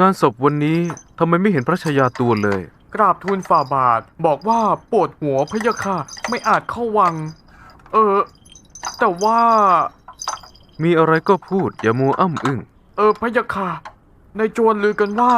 งานศพวันนี้ทำไมไม่เห็นพระชายาตัวเลย กราบทูลฝ่าบาท บอกว่าปวดหัวพะยะค่ะ ไม่อาจเข้าวัง เออ แต่ว่า มีอะไรก็พูดอย่ามัวอ้ำอึ้งเออพะยะค่ะ ในจวนลือกันว่า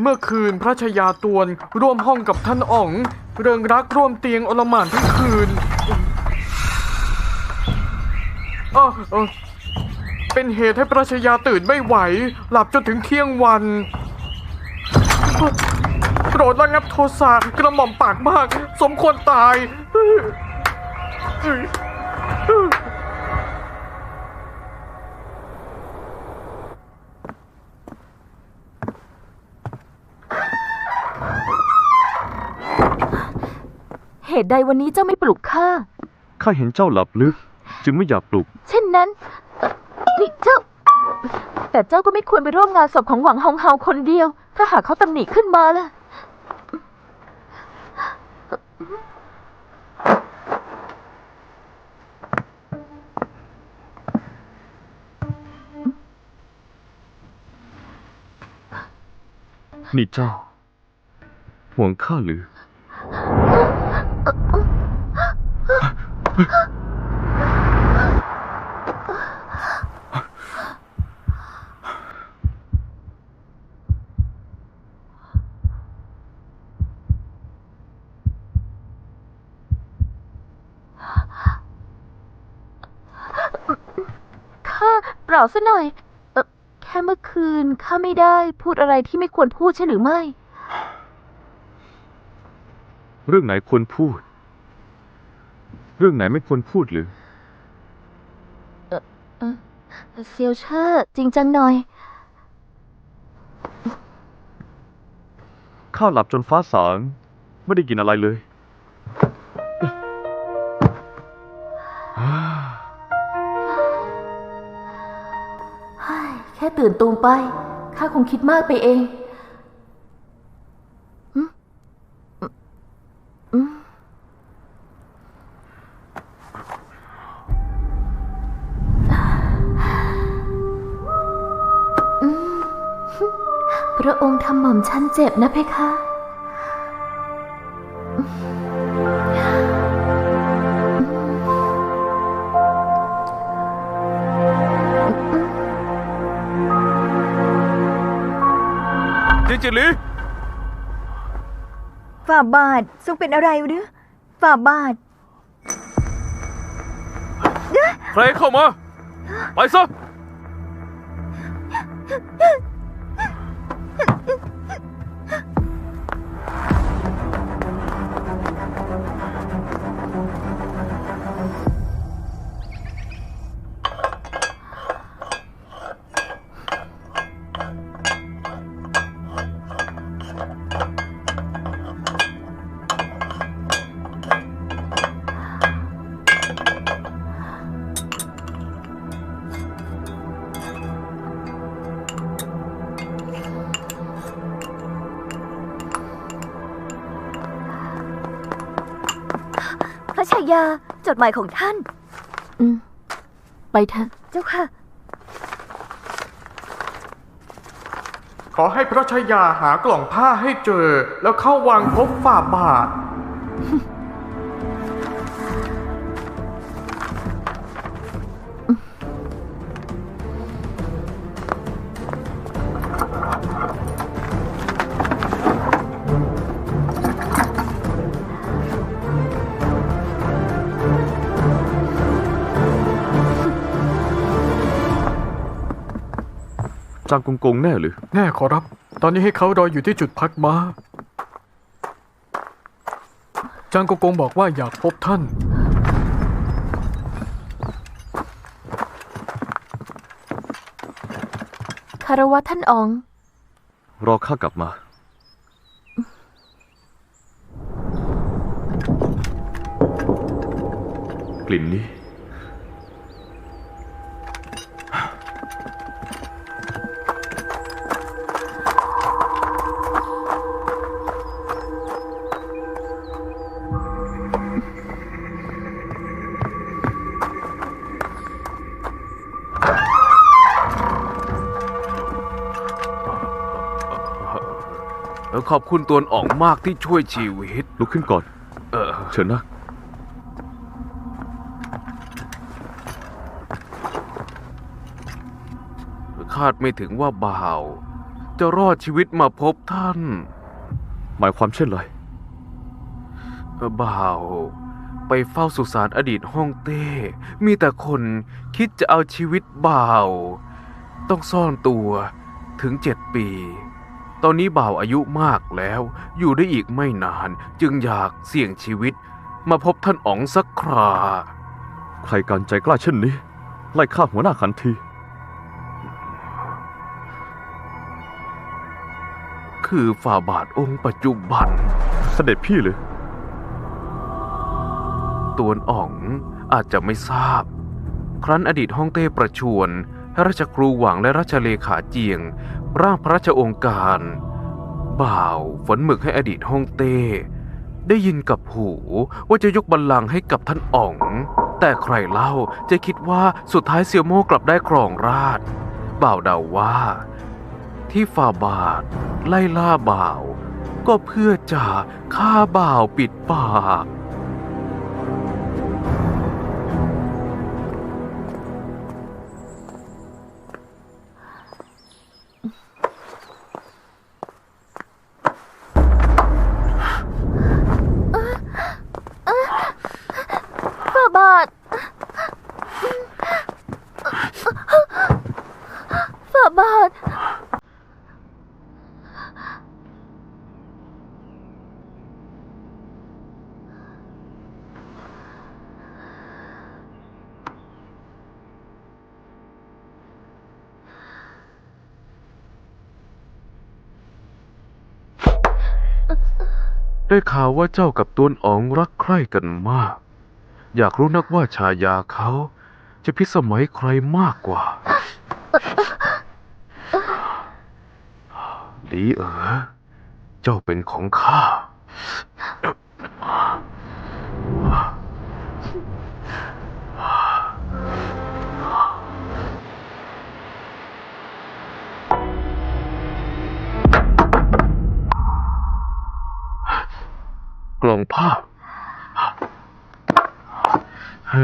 เมื่อคืนพระชายาตวนร่วมห้องกับท่านอ๋อง เริงรักร่วมเตียงอลหม่านทั้งคืนเออเออ เป็นเหตุให้พระชายาตื่นไม่ไหว หลับจนถึงเที่ยงวันโกรธระงับโทสะกระหม่อมปากมาก สมควรตายเหตุใดวันนี้เจ้าไม่ปลุกข้า ข้าเห็นเจ้าหลับลึก จึงไม่อยากปลุก เช่นนั้น นี่เจ้า แต่เจ้าก็ไม่ควรไปร่วมงานศพของหวังฮองเฮาคนเดียว ถ้าหากเขาตำหนิขึ้นมาล่ะ นี่เจ้า ห่วงข้าหรือ ข้าเปล่าซะหน่อย เออแค่เมื่อคืนข้าไม่ได้พูดอะไรที่ไม่ควรพูดใช่หรือไม่ เรื่องไหนควรพูด เรื่องไหนไม่ควรพูดหรือเซียวเชอร์จริงจังหน่อย ข้าหลับจนฟ้าสางไม่ได้กินอะไรเลย ตื่นตูมไป ข้าคงคิดมากไปเองอืมอืมอืมพระองค์ทำหม่อมฉันเจ็บนะเพคะ จิจิลีฝ่าบาททรงเป็นอะไรหรือฝ่าบาท ใครเข้ามา ไปซะ จดหมายของท่าน อืม ไปเถอะ เจ้าค่ะ ขอให้พระชายาหากล่องผ้าให้เจอ แล้วเข้าวังพบฝ่าบาท จางกงกงแน่หรือ แน่ขอรับ ตอนนี้ให้เขารออยู่ที่จุดพักม้า จางกงกงบอกว่าอยากพบท่าน คารวะท่านอ๋อง รอข้ากลับมา กลิ่นนี้ ขอบคุณตวนอ๋องมากที่ช่วยชีวิต ลุกขึ้นก่อน เออ เชิญนะ คาดไม่ถึงว่าบ่าว จะรอดชีวิตมาพบท่าน หมายความเช่นไรบ่าว ไปเฝ้าสุสานอดีตฮ่องเต้ มีแต่คนคิดจะเอาชีวิตบ่าว ต้องซ่อนตัวถึงเจ็ดปี ตอนนี้บ่าวอายุมากแล้ว อยู่ได้อีกไม่นาน จึงอยากเสี่ยงชีวิต มาพบท่านอ๋องสักครา ใครการใจกล้าเช่นนี้ ไล่ฆ่าหัวหน้าขันที คือฝ่าบาทองค์ปัจจุบัน เสด็จพี่หรือตวนอ๋องอาจจะไม่ทราบ ครั้นอดีตฮ่องเต้ประชวนให้ราชครูหวังและราชเลขาเจียง ร่างพระราชองค์การ บ่าวฝนหมึกให้อดีตฮ่องเต้ ได้ยินกับหูว่าจะยกบัลลังก์ให้กับท่านอ๋อง แต่ใครเล่าจะคิดว่าสุดท้ายเซียวโม่กลับได้ครองราชบ่าวเดาว่า ที่ฝ่าบาท ไล่ล่าบ่าว ก็เพื่อจะฆ่าบ่าวปิดปาก ได้ข่าวว่าเจ้ากับตวนอ๋องรักใคร่กันมาก อยากรู้นักว่าชายาเขา จะพิสมัยใครมากกว่า ดีเอ๋อเจ้าเป็นของข้า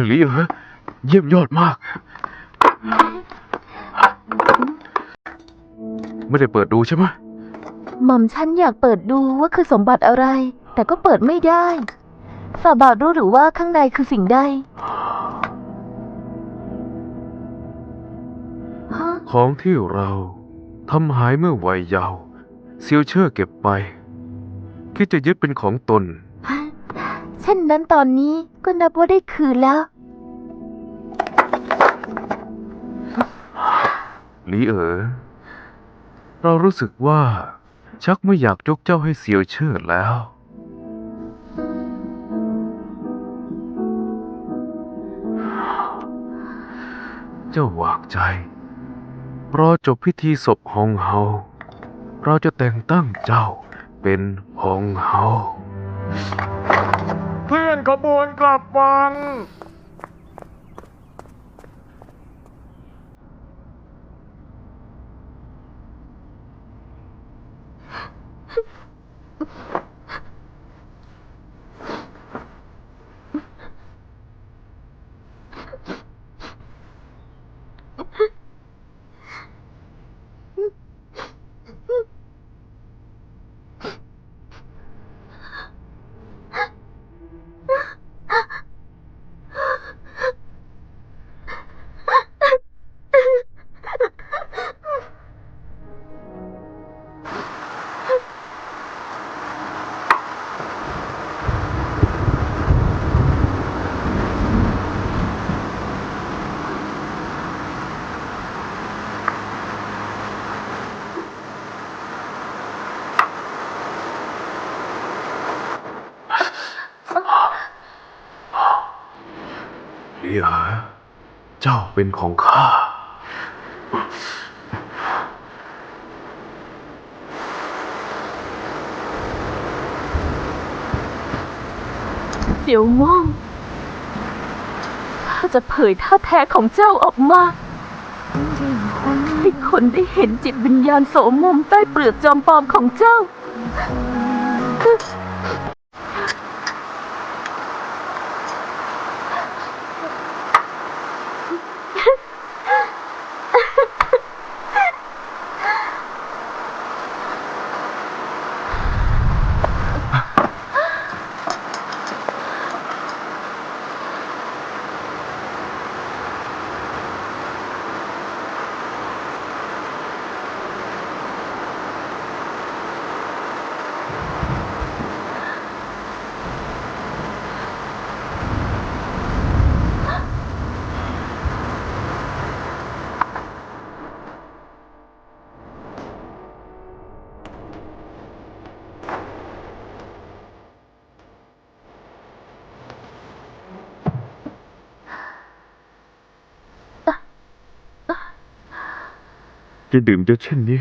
หลีเอ๋อเยี่ยมยอดมาก ไม่ได้เปิดดูใช่ไหมหม่อมฉันอยากเปิดดูว่าคือสมบัติอะไร แต่ก็เปิดไม่ได้ ฝ่าบาทรู้หรือว่าข้างในคือสิ่งใดฮะของที่เราทำหายเมื่อวัยเยาว์เซียวเชอร์เก็บไปคิดจะยึดเป็นของตน เช่นนั้นตอนนี้ก็นับว่าได้คืนแล้ว ลีเอ๋อเรารู้สึกว่า ชักไม่อยากยกเจ้าให้เซียวเชิดแล้ว เจ้าวางใจรอจบพิธีศพฮองเฮา เราจะแต่งตั้งเจ้าเป็นฮองเฮา เพื่อนขบวนกลับวัง หลีเอ๋อ เป็นของข้า เดี๋ยวว่องข้าจะเผยท่าแท้ของเจ้าออกมาให้คนได้เห็นจิตวิญญาณโสมมใต้เปลือกจอมปลอมของเจ้า จะดื่มเยอะเช่นนี้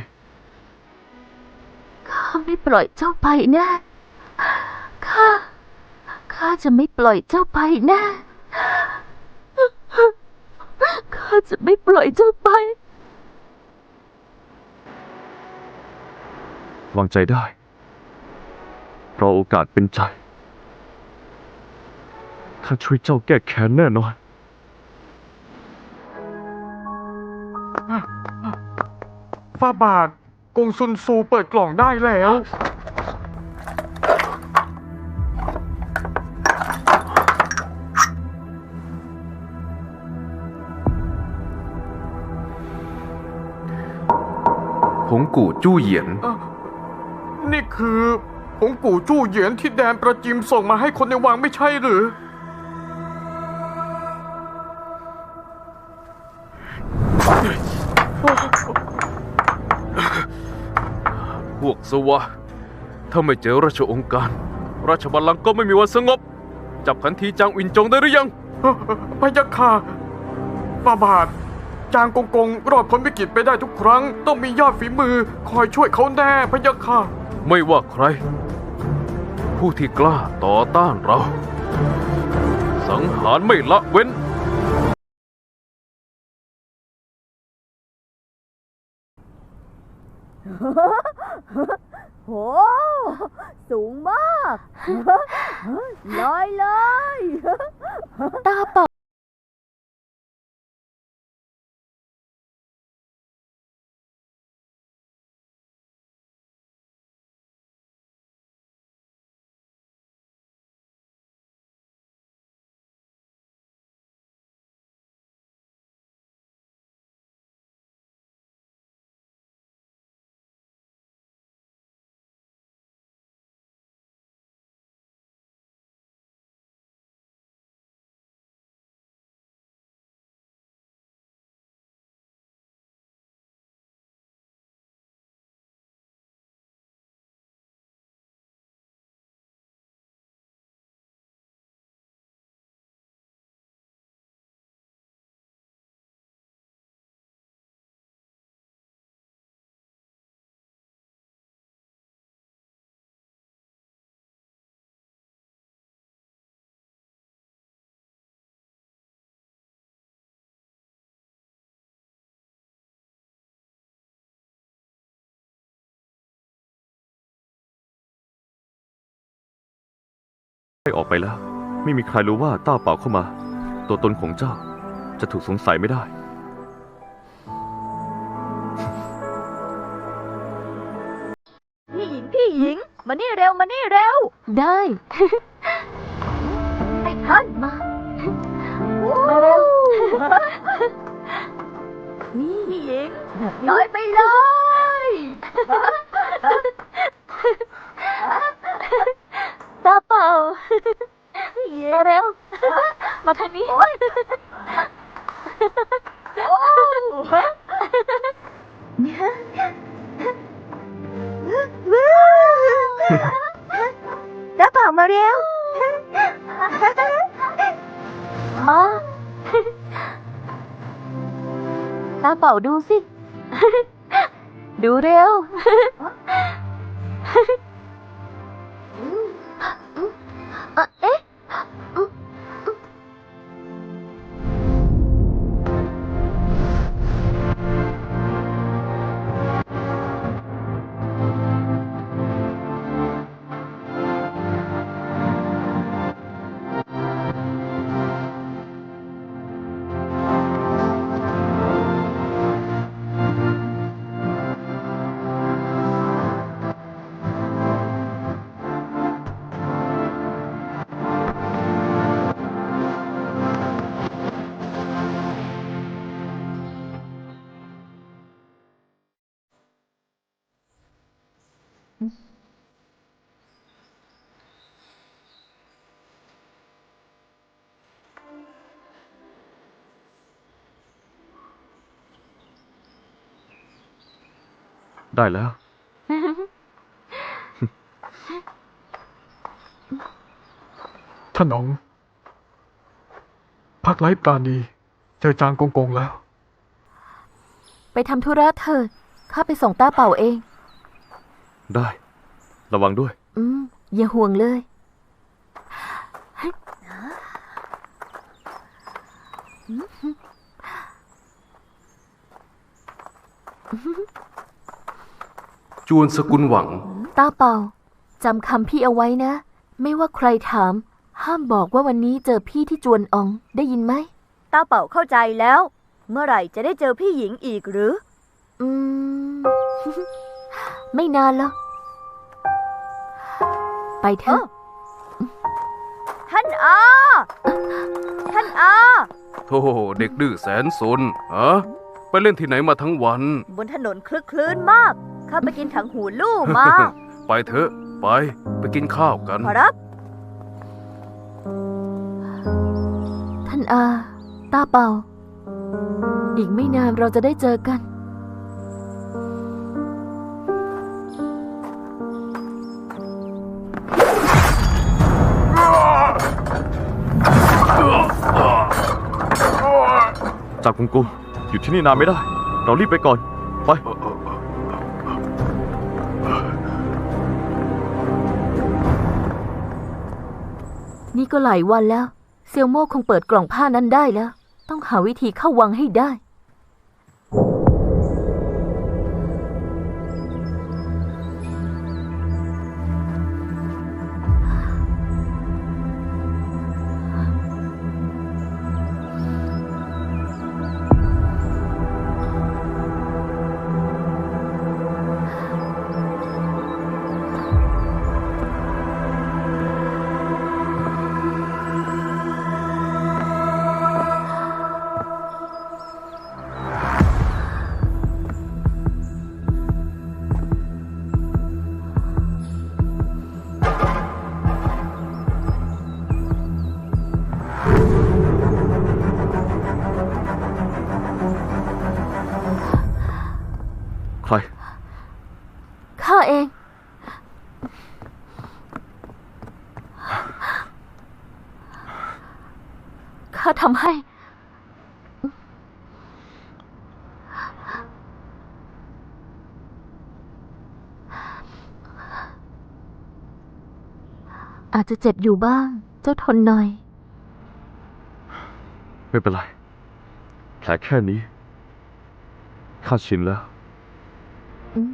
ข้าไม่ปล่อยเจ้าไปแน่ข้า ข้าจะไม่ปล่อยเจ้าไปแน่ข้าจะไม่ปล่อยเจ้าไป วางใจได้ รอโอกาสเป็นใจ ข้าช่วยเจ้าแก้แค้นแน่นอน ฝ่าบาทกงซุนซูเปิดกล่องได้แล้ว ผงกู่จู้เหยียน นี่คือผงกู่จู้เหยียนที่แดนประจิมส่งมาให้คนในวังไม่ใช่หรือ สวะ ถ้าไม่เจอราชองค์การ ราชบัลลังก์ก็ไม่มีวันสงบ จับขันทีจางอินจงได้หรือยังพะยะค่ะฝ่าบาท จางกงกงรอดพ้นวิกฤตไปได้ทุกครั้ง ต้องมียอดฝีมือคอยช่วยเขาแน่พะยะค่ะ ไม่ว่าใคร ผู้ที่กล้าต่อต้านเรา สังหารไม่ละเว้น โห สูงมาก ลอยเลย ตาเปล่า ให้ออกไปแล้ว ไม่มีใครรู้ว่าต้าเป่าเข้ามา ตัวตนของเจ้าจะถูกสงสัยไม่ได้ พี่หญิงพี่หญิง มานี่เร็วมานี่เร็วได้ ไอ้ท่านมามาเร็วนี่พี่หญิงลอยไปเลยตาเป ล่ามาเร็ว มาทางนี้ตาเปล่ามาเร็วมาตาเป่าดูสิ ดูเร็ว ได้แล้ว ท่านอ๋อง พักไร้ปราณี เจอจางกงกงแล้ว ไปทำธุระเถิดข้าไปส่งต้าเป่าเอง ได้ ระวังด้วย อืม อย่าห่วงเลย จวนสกุลหวัง ต้าเป่าจำคำพี่เอาไว้นะ ไม่ว่าใครถาม ห้ามบอกว่าวันนี้เจอพี่ที่จวนอองได้ยินไหมตาเป่าเข้าใจแล้ว เมื่อไหร่จะได้เจอพี่หญิงอีกหรือ อืม ไม่นานแล้ว ไปเถอะ ท่านอา ท่านอา โธ่เด็กดื้อแสนสนฮะไปเล่นที่ไหนมาทั้งวัน บนถนนคลึกคลื้นมาก ข้าไปกินถังหูลู่มา ไปเถอะ ไปไปกินข้าวกัน ขอรับ ท่านอาต้าเป่า อีกไม่นานเราจะได้เจอกัน จากกงกุงอยู่ที่นี่นานไม่ได้ เรารีบไปก่อน ไป นี่ก็หลายวันแล้ว เซียวโม่คงเปิดกล่องผ้านั้นได้แล้ว ต้องหาวิธีเข้าวังให้ได้ จจะเจ็บอยู่บ้าง เจ้าทนหน่อย ไม่เป็นไร แผลแค่นี้ ข้าชินแล้ว อืม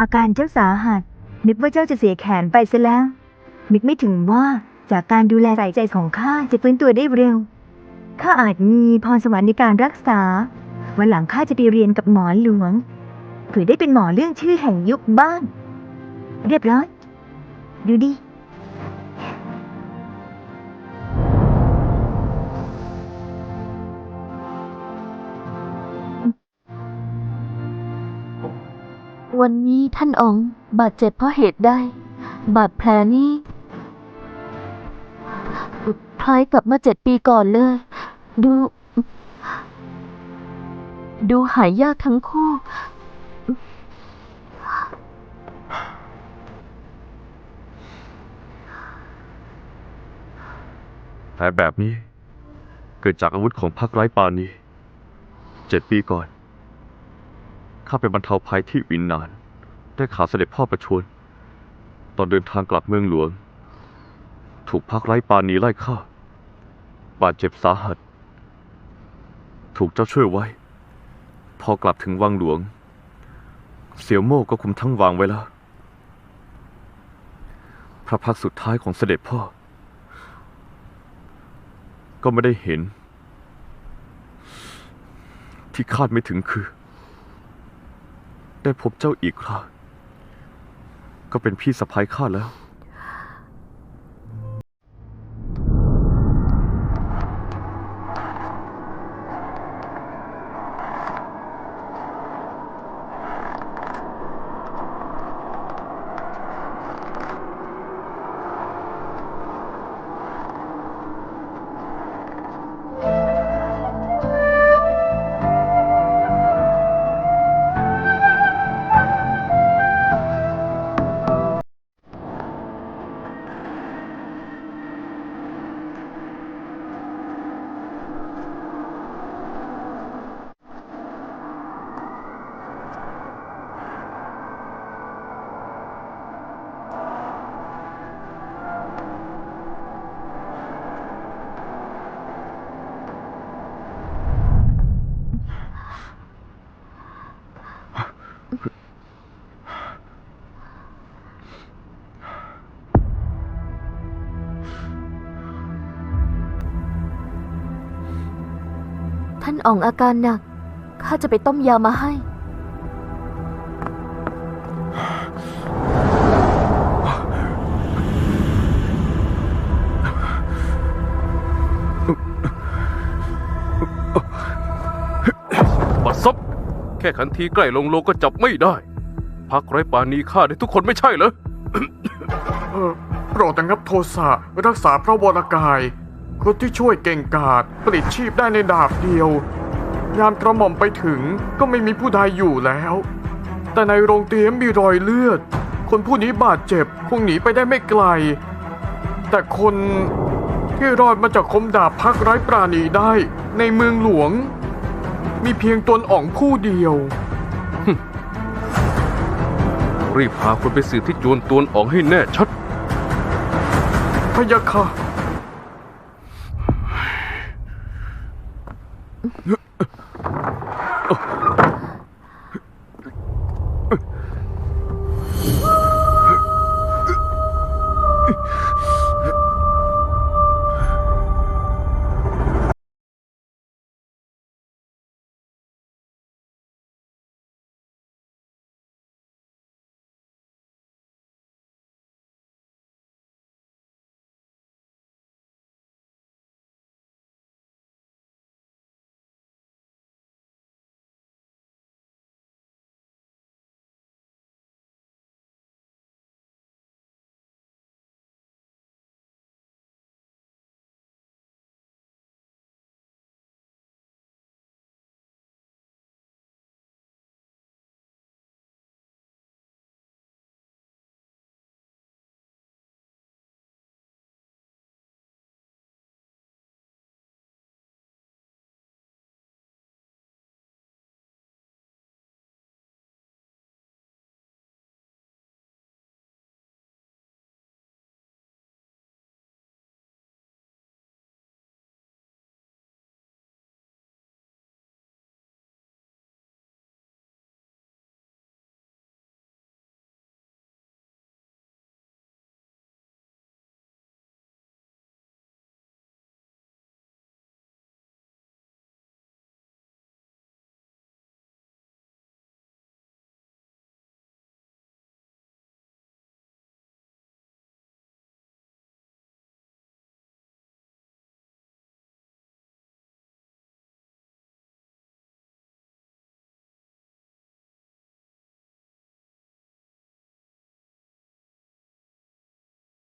อาการเจ้าสาหัส นึกว่าเจ้าจะเสียแขนไปซะแล้วนึกไม่ถึงว่าจากการดูแลใส่ใจของข้าจะฟื้นตัวได้เร็ว ข้าอาจมีพรสวรรค์ในการรักษา วันหลังข้าจะไปเรียนกับหมอหลวงเผื่อได้เป็นหมอเรื่องชื่อแห่งยุคบ้านเรียบร้อย ดูดิ วันนี้ท่านอ๋องบาดเจ็บเพราะเหตุใดบาดแผลนี้คล้ายกับเมื่อเจ็ดปีก่อนเลย ดู ดูหายยากทั้งคู่ แผลแบบนี้ เกิดจากอาวุธของพรรคไร้ปานีเจ็ดปีก่อน ข้าไปบรรเทาภัยที่วินนาน ได้ข่าวเสด็จพ่อประชวรตอนเดินทางกลับเมืองหลวง ถูกพรรคไร้ปานีไล่ฆ่า บาดเจ็บสาหัส ถูกเจ้าช่วยไว้ พอกลับถึงวังหลวง เสี่ยวโม่ก็คุมทั้งวังไว้แล้ว พระพักสุดท้ายของเสด็จพ่อ ก็ไม่ได้เห็น ที่คาดไม่ถึงคือ ได้พบเจ้าอีกคราก็เป็นพี่สะพ้ายข้าแล้ว อ๋องอาการหนัก ข้าจะไปต้มยามาให้ บัดซบแค่ขันทีใกล้ลงโลก็จับไม่ได้ พักไร้ปานีฆ่าได้ทุกคนไม่ใช่เหรอเออโปรดระงับโทสะรักษาพระวรกาย คนที่ช่วยเก่งกาจปลิดชีพได้ในดาบเดียวยามกระหม่อมไปถึงก็ไม่มีผู้ใดอยู่แล้ว แต่ในโรงเตรียมมีรอยเลือด คนผู้นี้บาดเจ็บคงหนีไปได้ไม่ไกล แต่คนที่รอดมาจากคมดาบพักไร้ปราณีได้ในเมืองหลวง มีเพียงตนอ่องผู้เดียว รีบพาคนไปสืบที่จวนตวนอองให้แน่ชัดพะยะค่ะ